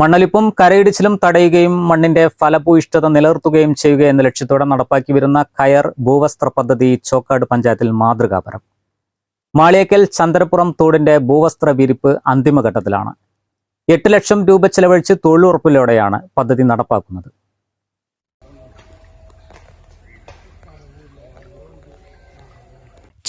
മണ്ണൊലിപ്പും കരയിടിച്ചിലും തടയുകയും മണ്ണിന്റെ ഫലഭൂയിഷ്ഠത നിലനിർത്തുകയും ചെയ്യുക എന്ന ലക്ഷ്യത്തോടെ നടപ്പാക്കി വരുന്ന കയർ ഭൂവസ്ത്ര പദ്ധതി ചോക്കാട് പഞ്ചായത്തിൽ മാതൃകാപരം. മാളിയക്കൽ ചന്ദ്രപ്പുറം തോടിന്റെ ഭൂവസ്ത്ര വിരിപ്പ് അന്തിമഘട്ടത്തിലാണ്. എട്ട് ലക്ഷം രൂപ ചെലവഴിച്ച് തൊഴിലുറപ്പിലൂടെയാണ് പദ്ധതി നടപ്പാക്കുന്നത്.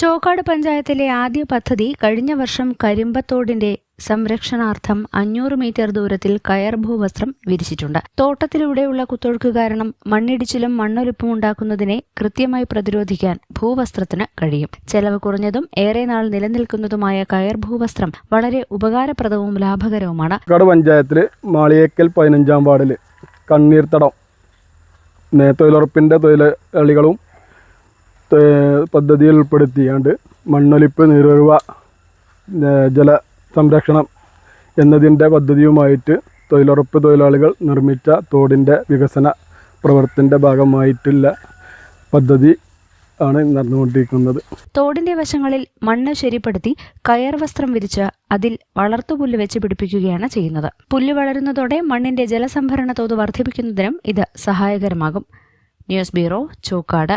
ചോക്കാട് പഞ്ചായത്തിലെ ആദ്യ പദ്ധതി കഴിഞ്ഞ വർഷം കരിമ്പത്തോടിന്റെ സംരക്ഷണാർത്ഥം അഞ്ഞൂറ് മീറ്റർ ദൂരത്തിൽ കയർ ഭൂവസ്ത്രം വിരിച്ചിട്ടുണ്ട്. തോട്ടത്തിലൂടെയുള്ള കുത്തൊഴുക്ക് കാരണം മണ്ണിടിച്ചിലും മണ്ണൊലിപ്പും ഉണ്ടാക്കുന്നതിനെ കൃത്യമായി പ്രതിരോധിക്കാൻ ഭൂവസ്ത്രത്തിന് കഴിയും. ചെലവ് കുറഞ്ഞതും ഏറെ നാൾ നിലനിൽക്കുന്നതുമായ കയർ ഭൂവസ്ത്രം വളരെ ഉപകാരപ്രദവും ലാഭകരവുമാണ്. പഞ്ചായത്തിൽ മാളിയേക്കൽ പതിനഞ്ചാം വാർഡിൽ കണ്ണീർത്തടം തൊഴിലുറപ്പിന്റെ തൊഴിലാളികളും പദ്ധതിയിൽ ഉൾപ്പെടുത്തിയാണ്ട് മണ്ണൊലിപ്പ് നീരൊഴിവ ജല സംരക്ഷണം എന്നതിന്റെ പദ്ധതിയുമായിട്ട് തൊഴിലുറപ്പ് തൊഴിലാളികൾ നിർമ്മിച്ച തോടിന്റെ വികസന പ്രവർത്തനത്തിന്റെ ഭാഗമായിട്ടുള്ള പദ്ധതി ആണ് നടന്നുകൊണ്ടിരിക്കുന്നത്. തോടിന്റെ വശങ്ങളിൽ മണ്ണ് ശരിപ്പെടുത്തി കയർ വസ്ത്രം വിരിച്ച് അതിൽ വളർത്തുപുല്ല് വെച്ച് പിടിപ്പിക്കുകയാണ് ചെയ്യുന്നത്. പുല്ല് വളരുന്നതോടെ മണ്ണിന്റെ ജലസംഭരണ തോത് വർദ്ധിപ്പിക്കുന്നതിനും ഇത് സഹായകരമാകും. News bureau Chokkad.